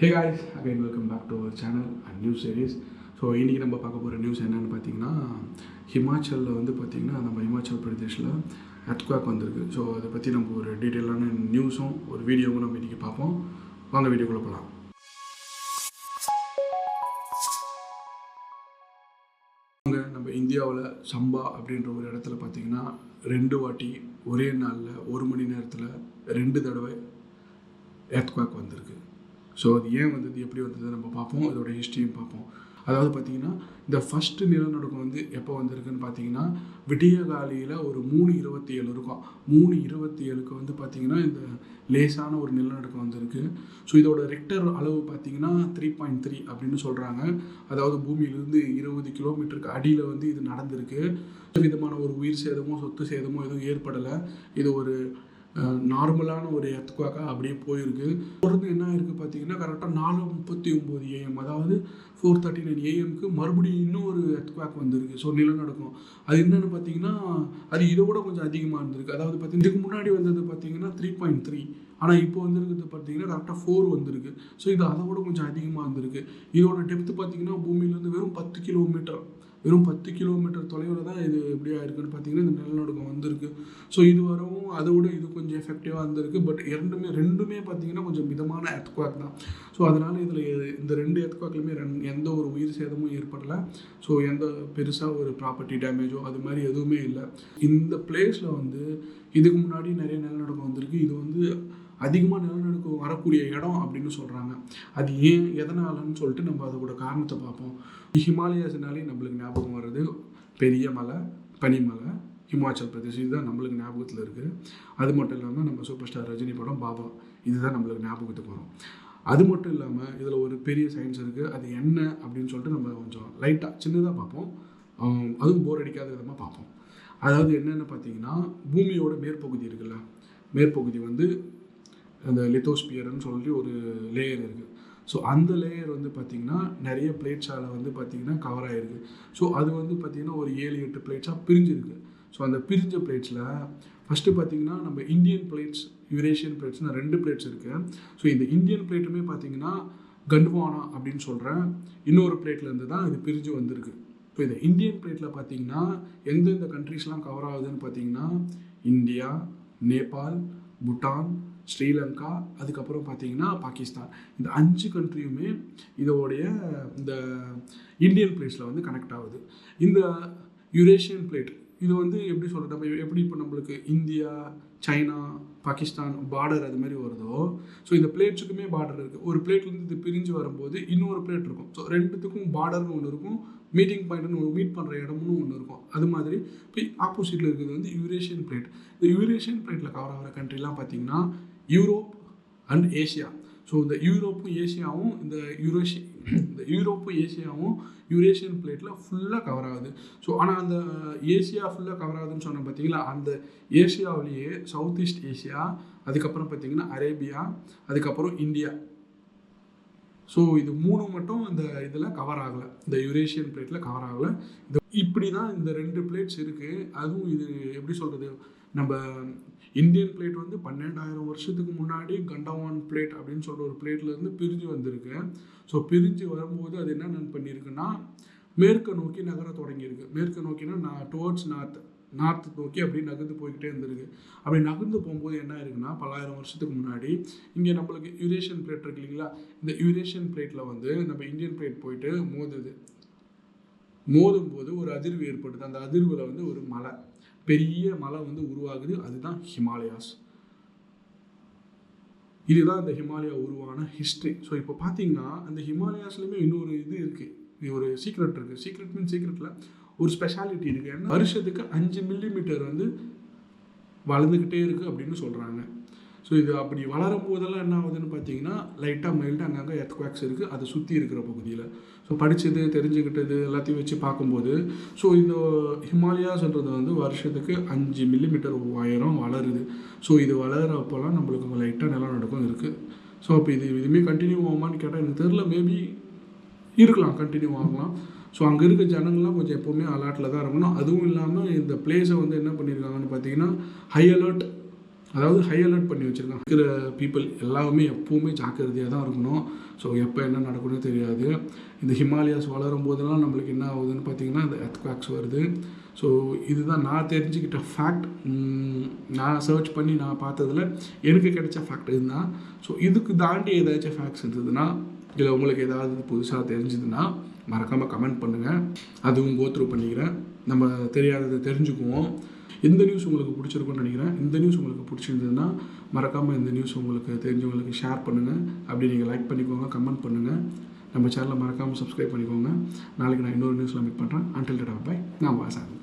Hey guys again welcome back to our channel and news series so இன்றைக்கி நம்ம பார்க்க போகிற நியூஸ் என்னென்னு பார்த்தீங்கன்னா ஹிமாச்சலில் வந்து பார்த்திங்கன்னா நம்ம ஹிமாச்சல் பிரதேஷில் அத்குவாக் வந்திருக்கு. ஸோ அதை பற்றி நம்ம ஒரு டீட்டெயிலான நியூஸும் ஒரு வீடியோவும் நம்ம இன்றைக்கி பார்ப்போம். வாங்க வீடியோக்குள்ளே போகலாம் அங்கே நம்ம இந்தியாவில் சம்பா அப்படின்ற ஒரு இடத்துல பார்த்தீங்கன்னா ரெண்டு வாட்டி ஒரே நாளில் ஒரு மணி நேரத்தில் ரெண்டு தடவை எர்த்குவாக் வந்திருக்கு. ஸோ அது ஏன் வந்தது? எப்படி வந்தது நம்ம பார்ப்போம். அதோட ஹிஸ்ட்ரியும் பார்ப்போம். அதாவது பார்த்தீங்கன்னா இந்த ஃபஸ்ட்டு நிலநடுக்கம் வந்து எப்போ வந்திருக்குன்னு பார்த்தீங்கன்னா விடியகாலியில் ஒரு மூணு இருபத்தி ஏழு இருக்கும். மூணு இருபத்தி ஏழுக்கு வந்து பார்த்தீங்கன்னா இந்த லேசான ஒரு நிலநடுக்கம் வந்திருக்கு. ஸோ இதோட ரெக்டர் அளவு பார்த்தீங்கன்னா த்ரீ பாயிண்ட் த்ரீ அப்படின்னு சொல்கிறாங்க அதாவது பூமியிலிருந்து இருபது கிலோமீட்டருக்கு அடியில் வந்து இது நடந்திருக்கு. விதமான ஒரு உயிர் சேதமோ சொத்து சேதமோ எதுவும் ஏற்படலை. இது ஒரு நார்மலான ஒரு எர்த்குவாக்காக அப்படியே போயிருக்கு. தொடர்ந்து என்ன ஆயிருக்கு பார்த்தீங்கன்னா கரெக்டாக நாலு முப்பத்தி ஒம்பது ஏஎம் அதாவது ஃபோர் தேர்ட்டி நைன் ஏஎம்க்கு மறுபடியும் இன்னொரு எர்த்குவாக் வந்திருக்கு. ஸோ நிலநடுக்கம். அது என்னென்னு பார்த்தீங்கன்னா அது இதை விட கொஞ்சம் அதிகமாக இருந்திருக்கு. அதாவது பார்த்தீங்கன்னா இதுக்கு முன்னாடி வந்தது பார்த்தீங்கன்னா த்ரீ பாயிண்ட் த்ரீ ஆனால் இப்போ வந்திருக்கிறது பார்த்தீங்கன்னா கரெக்டாக ஃபோர் வந்திருக்கு. ஸோ இது அதை விட கொஞ்சம் அதிகமாக இருந்திருக்கு. இதோட டெப்த்து பார்த்தீங்கன்னா பூமியிலேருந்து வெறும் பத்து கிலோமீட்டர் வெறும் பத்து கிலோமீட்டர் தொலைவில் தான் இது எப்படி ஆயிருக்குன்னு பார்த்தீங்கன்னா இந்த நிலநடுக்கம் வந்திருக்கு. ஸோ இது வரவும் அதை விட இது கொஞ்சம் எஃபெக்டிவாக இருந்திருக்கு பட் இரண்டுமே ரெண்டுமே பார்த்தீங்கன்னா கொஞ்சம் மிதமான எர்த்குவாக் தான். ஸோ அதனால் இதில் இந்த ரெண்டு எர்த்குவாக்லையுமே ரெண் எந்த ஒரு உயிர் சேதமும் ஏற்படலை. ஸோ எந்த பெருசாக ஒரு ப்ராப்பர்ட்டி டேமேஜோ அது மாதிரி எதுவுமே இல்லை. இந்த பிளேஸில் வந்து இதுக்கு முன்னாடி நிறைய நிலநடுக்கம் வந்திருக்கு. இது வந்து அதிகமாக நிலநடுக்கம் வரக்கூடிய இடம் அப்படின்னு சொல்கிறாங்க அது ஏன் எதனாலன்னு சொல்லிட்டு நம்ம அதோட காரணத்தை பார்ப்போம். ஹிமாலயாஸ்னாலே நம்மளுக்கு ஞாபகம் வர்றது பெரிய மலை பனிமலை ஹிமாச்சல் பிரதேஷ். இதுதான் நம்மளுக்கு ஞாபகத்தில் இருக்குது அது மட்டும் இல்லாமல் நம்ம சூப்பர் ஸ்டார் ரஜினி படம் பாபா. இதுதான் நம்மளுக்கு ஞாபகத்துக்கு வரும். அது மட்டும் இல்லாமல் இதில் ஒரு பெரிய சயின்ஸ் இருக்குது அது என்ன அப்படின்னு சொல்லிட்டு நம்ம கொஞ்சம் லைட்டாக சின்னதாக பார்ப்போம். அதுவும் போர் அடிக்காத விதமாக பார்ப்போம். அதாவது என்னென்னு பார்த்தீங்கன்னா பூமியோட மேற்பகுதி இருக்குல்ல. மேற்பகுதி வந்து அந்த லித்தோஸ்பியர்னு சொல்லி ஒரு லேயர் இருக்குது ஸோ அந்த லேயர் வந்து பார்த்திங்கன்னா நிறைய பிளேட்ஸால் வந்து பார்த்திங்கன்னா கவர் ஆகிருக்கு ஸோ அது வந்து பார்த்திங்கன்னா ஒரு ஏழு எட்டு பிளேட்ஸாக பிரிஞ்சிருக்கு. ஸோ அந்த பிரிஞ்ச பிளேட்ஸில் ஃபஸ்ட்டு பார்த்திங்கன்னா நம்ம இந்தியன் பிளேட்ஸ் யூரேஷியன் பிளேட்ஸ்னு ரெண்டு பிளேட்ஸ் இருக்குது ஸோ இந்த இந்தியன் பிளேட்டுமே பார்த்திங்கன்னா கண்ட்வானா அப்படின்னு சொல்கிறேன் இன்னொரு பிளேட்லேருந்து தான் இது பிரிஞ்சு வந்திருக்கு. இப்போ இந்த இந்தியன் பிளேட்டில் பார்த்தீங்கன்னா எந்தெந்த கண்ட்ரீஸ்லாம் கவர் ஆகுதுன்னு பார்த்தீங்கன்னா இந்தியா நேபாள் பூட்டான் ஸ்ரீலங்கா அதுக்கப்புறம் பார்த்தீங்கன்னா பாகிஸ்தான். இந்த அஞ்சு கண்ட்ரியுமே இதோடைய இந்த இந்தியன் பிளேட்ஸில் வந்து கனெக்ட் ஆகுது. இந்த யுரேஷியன் பிளேட் இது வந்து எப்படி சொல்கிறது நம்ம எப்படி இப்போ நம்மளுக்கு இந்தியா சைனா பாகிஸ்தான் பார்டர் அது மாதிரி வருதோ? ஸோ இந்த பிளேட்ஸுக்குமே பார்டர் இருக்குது ஒரு பிளேட்லேருந்து இது பிரிஞ்சு வரும்போது இன்னொரு பிளேட் இருக்கும். ஸோ ரெண்டுத்துக்கும் பார்டர்னு ஒன்று இருக்கும். மீட்டிங் பாயிண்ட்னு ஒரு மீட் பண்ணுற இடம்னு ஒன்று இருக்கும். அது மாதிரி இப்போ ஆப்போசிட்டில் இருக்கிறது வந்து யூரேஷியன் பிளேட் இந்த யூரேஷியன் பிளேட்டில் கவர் ஆகிற கண்ட்ரிலாம் பார்த்தீங்கன்னா யூரோப் அண்ட் ஏஷியா ஸோ இந்த யூரோப்பும் ஏஷியாவும் இந்த யூரோஷி இந்த யூரோப்பும் ஏஷியாவும் யூரேஷியன் பிளேட்டில் ஃபுல்லாக கவர் ஆகுது. ஸோ ஆனால் அந்த ஏஷியா ஃபுல்லாக கவர் ஆகுதுன்னு சொன்ன பார்த்தீங்களா அந்த ஏஷியாவிலேயே சவுத் ஈஸ்ட் ஏஷியா அதுக்கப்புறம் பார்த்தீங்கன்னா அரேபியா அதுக்கப்புறம் இந்தியா ஸோ இது மூணு மட்டும் இந்த இதில் கவர் ஆகலை. இந்த யூரேஷியன் பிளேட்டில் கவர் ஆகலை. இந்த இப்படி தான் இந்த ரெண்டு பிளேட்ஸ் இருக்குது அதுவும் இது எப்படி சொல்கிறது நம்ம இந்தியன் பிளேட் வந்து பன்னெண்டாயிரம் வருஷத்துக்கு முன்னாடி கண்டவான் பிளேட் அப்படின்னு சொல்கிற ஒரு பிளேட்லேருந்து பிரிஞ்சு வந்திருக்கு. ஸோ பிரிஞ்சு வரும்போது அது என்ன பண்ணியிருக்குன்னா மேற்கை நோக்கி நகர தொடங்கியிருக்கு. மேற்கு நோக்கினா நான் டுவர்ட்ஸ் நார்த் நார்த்து நோக்கி அப்படி நகர்ந்து போய்கிட்டே இருந்திருக்கு. அப்படி நகர்ந்து போகும்போது என்ன இருக்குன்னா பல்லாயிரம் வருஷத்துக்கு முன்னாடி இங்கே நம்மளுக்கு யூரேஷியன் பிளேட் இருக்கு இல்லைங்களா? இந்த யூரேஷியன் பிளேட்டில் வந்து நம்ம இந்தியன் பிளேட் போயிட்டு மோதுது. மோதும் போது ஒரு அதிர்வு ஏற்படுது. அந்த அதிர்வில் வந்து ஒரு மலை. பெரிய மலை வந்து உருவாகுது. அதுதான் ஹிமாலயாஸ். இதுதான் இந்த ஹிமாலயா உருவான ஹிஸ்ட்ரி ஸோ இப்போ பார்த்தீங்கன்னா அந்த ஹிமாலயாஸ்லேயுமே இன்னொரு இது இருக்குது ஒரு சீக்ரெட் இருக்குது சீக்ரெட் மீன் சீக்ரெட்டில் ஒரு ஸ்பெஷாலிட்டி இருக்குது ஏன்னா வருஷத்துக்கு அஞ்சு மில்லிமீட்டர் வந்து வளர்ந்துக்கிட்டே இருக்குது அப்படின்னு சொல்கிறாங்க ஸோ இது அப்படி வளரும் போதெல்லாம் என்ன ஆகுதுன்னு பார்த்தீங்கன்னா லைட்டாக மைல்டாக அங்கங்கே எர்த்குவாக்ஸ் இருக்குது அதை சுற்றி இருக்கிற பகுதியில். ஸோ படித்தது தெரிஞ்சுக்கிட்டது எல்லாத்தையும் வச்சு பார்க்கும்போது ஸோ இந்த ஹிமாலயாஸ்ன்றது வந்து வருஷத்துக்கு அஞ்சு மில்லிமீட்டர் உயரம் வளருது. ஸோ இது வளர்கிறப்போலாம் நம்மளுக்கு லைட்டாக நிலநடுக்கம் இருக்குது ஸோ அப்போ இது இதுவுமே கண்டினியூ ஆகுமான்னு கேட்டால் எனக்கு தெரில மேபி இருக்கலாம் கண்டினியூ ஆகலாம். ஸோ அங்கே இருக்க ஜனங்கள்லாம் கொஞ்சம் எப்போவுமே அலர்ட்டில் தான் இருக்கணும். அதுவும் இல்லாமல் இந்த பிளேஸை வந்து என்ன பண்ணியிருக்காங்கன்னு பார்த்தீங்கன்னா ஹை அலர்ட் அதாவது ஹை அலர்ட் பண்ணி வச்சுருக்காங்க. இருக்கிற பீப்புள் எல்லாருமே எப்போவுமே ஜாக்கிரதையாக தான் இருக்கணும். ஸோ எப்போ என்ன நடக்கும்னு தெரியாது. இந்த ஹிமாலயாஸ் வளரும் போதெல்லாம் நம்மளுக்கு என்ன ஆகுதுன்னு பார்த்தீங்கன்னா இந்த எத்குவாக்ஸ் வருது. ஸோ இதுதான் நான் தெரிஞ்சுக்கிட்ட ஃபேக்ட் நான் சர்ச் பண்ணி நான் பார்த்ததுல எனக்கு கிடைச்ச ஃபேக்ட் இதுதான். ஸோ இதுக்கு தாண்டி ஏதாச்சும் ஃபேக்ட்ஸ் இருந்ததுன்னா இல்லை உங்களுக்கு ஏதாவது புதுசாக தெரிஞ்சதுன்னா மறக்காமல் கமெண்ட் பண்ணுங்கள் அதுவும் கோத்ரூ பண்ணிக்கிறேன். நம்ம தெரியாததை தெரிஞ்சுக்குவோம். இந்த நியூஸ் உங்களுக்கு பிடிச்சிருக்கும்னு நினைக்கிறேன். இந்த நியூஸ் உங்களுக்கு பிடிச்சிருந்ததுன்னா மறக்காமல் இந்த நியூஸ் உங்களுக்கு தெரிஞ்சவங்களுக்கு ஷேர் பண்ணுங்கள் அப்படி நீங்கள் லைக் பண்ணிக்கோங்க கமெண்ட் பண்ணுங்கள் நம்ம சேனலை மறக்காமல் சப்ஸ்கிரைப் பண்ணிக்கோங்க. நாளைக்கு நான் இன்னொரு நியூஸில் மீட் பண்ணுறேன் அன்டில் டா பை நான் வாசாங்க